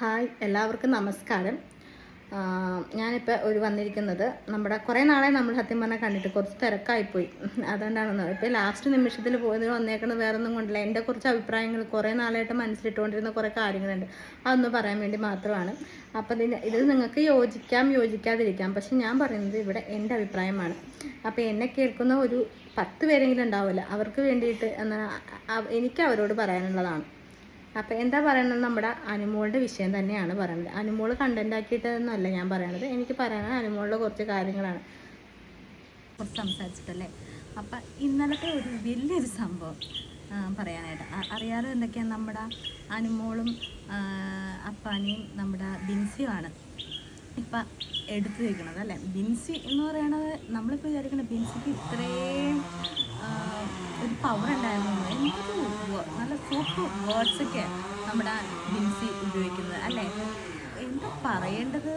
Hi എല്ലാവർക്കും നമസ്കാരം. ഞാനിപ്പോൾ ഒരു വന്നിരിക്കുന്നത് നമ്മുടെ കുറേ നാളെ നമ്മൾ സത്യം പറഞ്ഞാൽ കണ്ടിട്ട് കുറച്ച് തിരക്കായിപ്പോയി. അതുകൊണ്ടാണെന്ന് ഇപ്പോൾ ലാസ്റ്റ് നിമിഷത്തിൽ പോയത് വന്നേക്കുന്നത് വേറെ ഒന്നും കൊണ്ടില്ല. എന്റെ കുറച്ച് അഭിപ്രായങ്ങൾ കുറേ നാളായിട്ട് മനസ്സിലിട്ടുകൊണ്ടിരുന്ന കുറേ കാര്യങ്ങളുണ്ട്. അതൊന്ന് പറയാൻ വേണ്ടി മാത്രമാണ്. അപ്പോൾ ഇത് നിങ്ങൾക്ക് യോജിക്കാം യോജിക്കാതിരിക്കാം. പക്ഷെ ഞാൻ പറയുന്നത് ഇവിടെ എന്റെ അഭിപ്രായമാണ്. അപ്പോൾ എന്നെ കേൾക്കുന്ന ഒരു പത്ത് പേരെങ്കിലും ഉണ്ടാവില്ല അവർക്ക് വേണ്ടിയിട്ട് എന്നാ എനിക്ക് അവരോട് പറയാനുള്ളതാണ്. അപ്പോൾ എന്താ പറയുന്നത് നമ്മുടെ അനുമോളുടെ വിഷയം തന്നെയാണ് പറയുന്നത്. അനുമോൾ കണ്ടന്റ് ആക്കിയിട്ടെന്നല്ല ഞാൻ പറയുന്നത് എനിക്ക് പറയാനുള്ള അനുമോളുടെ കുറച്ച് കാര്യങ്ങളാണ്. കുറച്ച് സംസാരിച്ചിട്ടല്ലേ? അപ്പം ഇന്നലത്തെ ഒരു വലിയൊരു സംഭവം പറയാനായിട്ട്. അറിയാതെ എന്തൊക്കെയാണ് നമ്മുടെ അനുമോളും അപ്പാനിയും നമ്മുടെ ബിൻസിയുമാണ് ഇപ്പം എടുത്തു വയ്ക്കുന്നത് അല്ലേ? ബിൻസി എന്ന് പറയണത് നമ്മളിപ്പോൾ വിചാരിക്കുന്നത് ബിൻസിക്ക് ഇത്രയും ഒരു പവർ ഉണ്ടായിരുന്നു എന്തൊരു വ- നല്ല സൂപ്പർ വേർഡ്സൊക്കെ നമ്മുടെ ബിൻസി ഉപയോഗിക്കുന്നത് അല്ലേ? എന്താ പറയേണ്ടത്?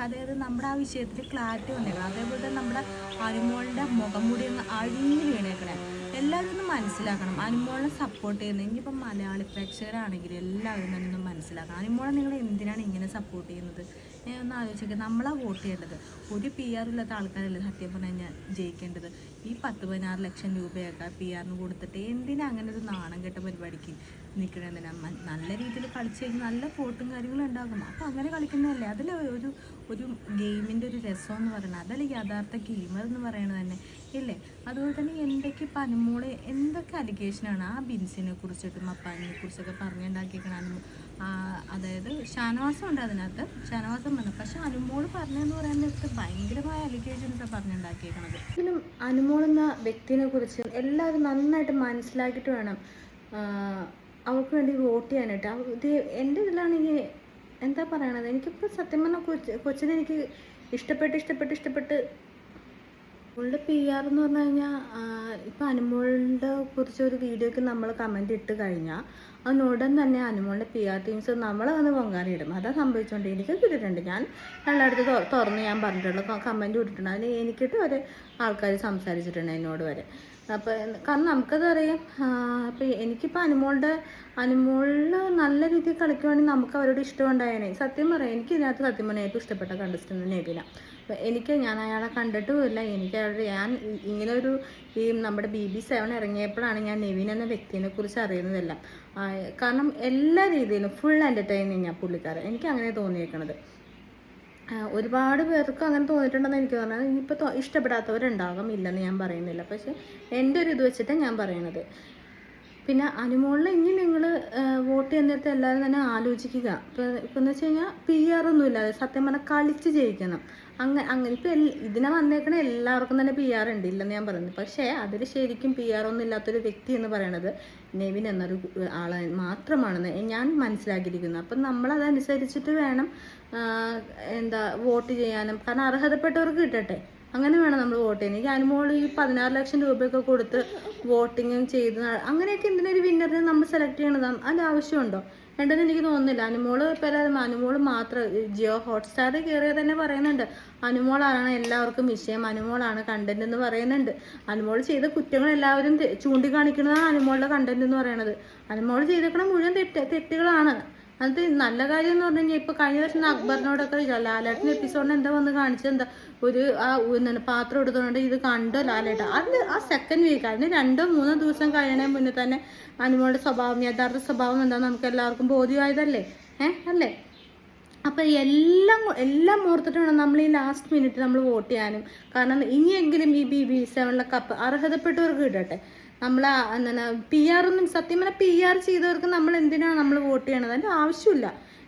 അതായത് നമ്മുടെ ആ വിഷയത്തിൽ ക്ലാരിറ്റി വന്നേക്കണം. അതേപോലെ തന്നെ നമ്മുടെ അനുമോളിന്റെ മുഖം മൂടി ഒന്ന് അഴിഞ്ഞു വീണേക്കണേ. എല്ലാവരും ഒന്ന് മനസ്സിലാക്കണം. അനുമോളിനെ സപ്പോർട്ട് ചെയ്യുന്നത് ഇനിയിപ്പം മലയാളി പ്രേക്ഷകരാണെങ്കിലും എല്ലാവരും തന്നെ ഒന്ന് മനസ്സിലാക്കണം. അനുമോളെ നിങ്ങൾ എന്തിനാണ് ഇങ്ങനെ സപ്പോർട്ട് ചെയ്യുന്നത്? ഞാൻ ഒന്ന് ആലോചിക്കുക നമ്മളാ വോട്ട് ചെയ്യേണ്ടത്. ഒരു പി ആർ ഇല്ലാത്ത ആൾക്കാരല്ലേ സത്യം പറഞ്ഞു കഴിഞ്ഞാൽ ജയിക്കേണ്ടത്? ഈ പത്ത് പതിനാറ് ലക്ഷം രൂപയൊക്കെ പി ആറിന് കൊടുത്തിട്ട് എന്തിനാ അങ്ങനെ ഒരു നാണം കെട്ട പരിപാടിക്ക് നിൽക്കണമെന്ന് നല്ല രീതിയിൽ കളിച്ച് കഴിഞ്ഞാൽ നല്ല ഫോട്ടും കാര്യങ്ങളും ഉണ്ടാകും. അപ്പോൾ അങ്ങനെ കളിക്കുന്നതല്ലേ? അതിൽ ഒരു ഒരു ഗെയിമിന്റെ ഒരു രസം എന്ന് പറയുന്നത് അതല്ല യഥാർത്ഥ ഗെയിമർ എന്ന് പറയുന്നത് തന്നെ. ഇല്ലേ? അതുപോലെ തന്നെ എന്തൊക്കെ ഇപ്പം അനുമോളെ എന്തൊക്കെ അലിഗേഷനാണ് ആ ബിൻസിനെ കുറിച്ചിട്ടും അപ്പാനിനെ കുറിച്ചൊക്കെ പറഞ്ഞുണ്ടാക്കിയേക്കണം അതായത് ഷാനവാസം ഉണ്ട് അതിനകത്ത്. ഷാനവാസം പറഞ്ഞു പക്ഷെ അനുമോൾ പറഞ്ഞതെന്ന് പറയുന്നത് ഭയങ്കരമായ അലിഗേഷൻസാണ് പറഞ്ഞുണ്ടാക്കിയേക്കണത്. ഇതിലും അനുമോൾ എന്ന വ്യക്തിനെ കുറിച്ച് എല്ലാവരും നന്നായിട്ട് മനസ്സിലാക്കിയിട്ട് വേണം അവർക്ക് വേണ്ടി വോട്ട് ചെയ്യാനായിട്ട്. ഇത് എന്റെ ഇതിലാണെങ്കിൽ എന്താ പറയണത്? എനിക്കിപ്പോൾ സത്യം പറഞ്ഞാൽ കൊച്ച് കൊച്ചിനെ എനിക്ക് ഇഷ്ടപ്പെട്ട് ഇഷ്ടപ്പെട്ട് ഇഷ്ടപ്പെട്ട് അവളുടെ പി ആർ എന്ന് പറഞ്ഞു കഴിഞ്ഞാൽ ഇപ്പം അനുമോളിന്റെ കുറിച്ച് ഒരു വീഡിയോക്ക് നമ്മൾ കമന്റ് ഇട്ട് കഴിഞ്ഞാൽ അതിനുടൻ തന്നെ അനുമോളിന്റെ പി ആർ ടീംസ് നമ്മളെ വന്ന് പൊങ്കാലിടും അതാ സംഭവിച്ചുകൊണ്ട് എനിക്ക് കിട്ടിയിട്ടുണ്ട്. ഞാൻ എല്ലായിടത്തും തുറന്ന് ഞാൻ പറഞ്ഞിട്ടുള്ള കമന്റ് ഇട്ടിട്ടുണ്ട്. അതിന് എനിക്കിട്ട് വരെ ആൾക്കാർ സംസാരിച്ചിട്ടുണ്ട് എന്നോട് വരെ. അപ്പോൾ കാരണം നമുക്കത് അറിയാം അപ്പോൾ എനിക്കിപ്പോൾ അനുമോളുടെ അനുമോളിൽ നല്ല രീതിയിൽ കളിക്കുവാണെങ്കിൽ നമുക്ക് അവരോട് ഇഷ്ടം ഉണ്ടായേനെ. സത്യം പറയാം എനിക്ക് ഇതിനകത്ത് സത്യം പറഞ്ഞാൽ ഏറ്റവും ഇഷ്ടപ്പെട്ട കണ്ടസ്റ്റന്റ് നെബിന അപ്പോൾ എനിക്ക് ഞാൻ അയാളെ കണ്ടിട്ടുമില്ല എനിക്ക് അയാളുടെ ഞാൻ ഇങ്ങനെ ഒരു ഈ നമ്മുടെ ബി ബി സെവൻ ഇറങ്ങിയപ്പോഴാണ് ഞാൻ നെവിൻ എന്ന വ്യക്തിനെ കുറിച്ച് അറിയുന്നതെല്ലാം. കാരണം എല്ലാ രീതിയിലും ഫുൾ എന്റർടൈനിങ് ഞാൻ പുള്ളിക്കാരൻ. എനിക്ക് അങ്ങനെ തോന്നിയേക്കണത്. ഒരുപാട് പേർക്ക് അങ്ങനെ തോന്നിയിട്ടുണ്ടെന്ന് എനിക്ക് പറഞ്ഞാൽ ഇനിയിപ്പോൾ ഇഷ്ടപ്പെടാത്തവരുണ്ടാകും ഇല്ലെന്ന് ഞാൻ പറയുന്നില്ല. പക്ഷേ എന്റെ ഒരു ഇത് വെച്ചിട്ടാണ് ഞാൻ പറയണത് പിന്നെ അനുമോളിൽ ഇനി നിങ്ങൾ വോട്ട് ചെയ്യുന്നിടത്ത് എല്ലാവരും തന്നെ ആലോചിക്കുക. ഇപ്പോൾ ഇപ്പം എന്ന് വെച്ച് കഴിഞ്ഞാൽ പി ആർ ഒന്നും ഇല്ലാതെ സത്യം പറഞ്ഞാൽ കളിച്ച് ജയിക്കണം. അങ്ങനെ അങ്ങനെ ഇപ്പോൾ ഇതിനെ വന്നേക്കണ എല്ലാവർക്കും തന്നെ പി ആർ ഉണ്ട് ഇല്ലെന്ന് ഞാൻ പറയുന്നത് പക്ഷേ അതിൽ ശരിക്കും പി ആർ ഒന്നും ഇല്ലാത്തൊരു വ്യക്തി എന്ന് പറയണത് നെവിൻ എന്നൊരു ആളെ മാത്രമാണെന്ന് ഞാൻ മനസ്സിലാക്കിയിരിക്കുന്നത് അപ്പം നമ്മളതനുസരിച്ചിട്ട് വേണം എന്താ വോട്ട് ചെയ്യാനും. കാരണം അർഹതപ്പെട്ടവർക്ക് കിട്ടട്ടെ. അങ്ങനെ വേണം നമ്മൾ വോട്ട് ചെയ്യാൻ. എനിക്ക് അനുമോൾ ഈ പതിനാറ് ലക്ഷം രൂപയൊക്കെ കൊടുത്ത് വോട്ടിങ്ങും ചെയ്ത് അങ്ങനെയൊക്കെ എന്തിനൊരു വിന്നറിനെ നമ്മൾ സെലക്ട് ചെയ്യണത്? അതിന്റെ ആവശ്യമുണ്ടോ? വേണ്ടെന്ന് എനിക്ക് തോന്നുന്നില്ല. അനുമോൾ പല അനുമോൾ മാത്രം ഈ ജിയോ ഹോട്ട്സ്റ്റാർ കയറിയ തന്നെ പറയുന്നുണ്ട്. അനുമോളാണ് എല്ലാവർക്കും വിഷയം. അനുമോളാണ് കണ്ടന്റ് എന്ന് പറയുന്നുണ്ട്. അനുമോൾ ചെയ്ത കുറ്റങ്ങൾ എല്ലാവരും ചൂണ്ടിക്കാണിക്കുന്നതാണ് അനുമോളുടെ കണ്ടന്റ് എന്ന് പറയുന്നത് അനുമോൾ ചെയ്തേക്കണ മുഴുവൻ തെറ്റ് തെറ്റുകളാണ്. അത് നല്ല കാര്യം എന്ന് പറഞ്ഞു കഴിഞ്ഞാൽ ഇപ്പൊ കഴിഞ്ഞ വർഷം അക്ബറിനോടൊക്കെ ലാലേട്ടൻ എപ്പിസോഡിന് എന്താ വന്ന് കാണിച്ചത്? എന്താ ഒരു ആ എന്താണ് പാത്രം എടുത്തുകൊണ്ട് ഇത് കണ്ടോ ലാലേട്ട അത് ആ സെക്കൻഡ് വീക്ക് അതിന് രണ്ടോ മൂന്നോ ദിവസം കഴിയണേ മുന്നേ തന്നെ അനുമോളുടെ സ്വഭാവം യഥാർത്ഥ സ്വഭാവം എന്താണെന്ന് നമുക്ക് എല്ലാവർക്കും ബോധ്യമായതല്ലേ? ഏഹ് അല്ലേ? അപ്പം എല്ലാം എല്ലാം ഓർത്തിട്ട് വേണം നമ്മൾ ഈ ലാസ്റ്റ് മിനിറ്റ് നമ്മൾ വോട്ട് ചെയ്യാനും. കാരണം ഇനിയെങ്കിലും ഈ ബി ബി സെവനിലെ കപ്പ് അർഹതപ്പെട്ടവർക്ക് കിട്ടട്ടെ. നമ്മൾ എന്താണ് പി ആർ ഒന്നും സത്യം പറഞ്ഞാൽ പി ആർ ചെയ്തവർക്ക് നമ്മൾ എന്തിനാണ് നമ്മൾ വോട്ട് ചെയ്യണത്? അതിന്റെ ആവശ്യമില്ല.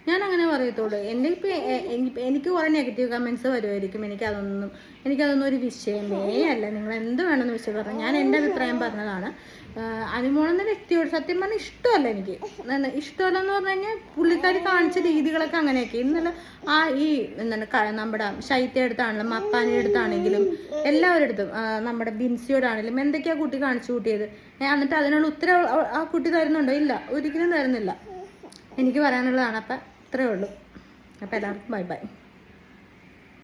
ഞാൻ അങ്ങനെ പറയത്തുള്ളൂ. എന്റെ ഇപ്പം എനിക്ക് കുറേ നെഗറ്റീവ് കമൻസ് വരുമായിരിക്കും എനിക്കതൊന്നും എനിക്കതൊന്നും ഒരു വിഷയമേ അല്ല. നിങ്ങൾ എന്ത് വേണമെന്ന് വിഷയം പറഞ്ഞു ഞാൻ എന്റെ അഭിപ്രായം പറഞ്ഞതാണ്. അനുമോളെന്ന വ്യക്തിയോട് സത്യം പറഞ്ഞാൽ ഇഷ്ടമല്ല എനിക്ക്. ഇഷ്ടമല്ല എന്ന് പറഞ്ഞു കഴിഞ്ഞാൽ പുള്ളിക്കാരി കാണിച്ച രീതികളൊക്കെ അങ്ങനെയൊക്കെ. ഇന്നലെ ആ ഈ എന്താണ് നമ്മുടെ ശൈത്യ അടുത്താണെങ്കിലും അടുത്താണെങ്കിലും എല്ലാവരുടെ അടുത്തും നമ്മുടെ ബിൻസിയോടാണെങ്കിലും എന്തൊക്കെയാ കുട്ടി കാണിച്ചു കൂട്ടിയത്? എന്നിട്ട് അതിനുള്ള ഉത്തരം ആ കുട്ടി തരുന്നുണ്ടോ? ഇല്ല. ഒരിക്കലും തരുന്നില്ല. എനിക്ക് പറയാനുള്ളതാണ്. അപ്പം ഇത്രയേ ഉള്ളൂ. അപ്പോൾ എല്ലാവർക്കും ബൈ ബൈ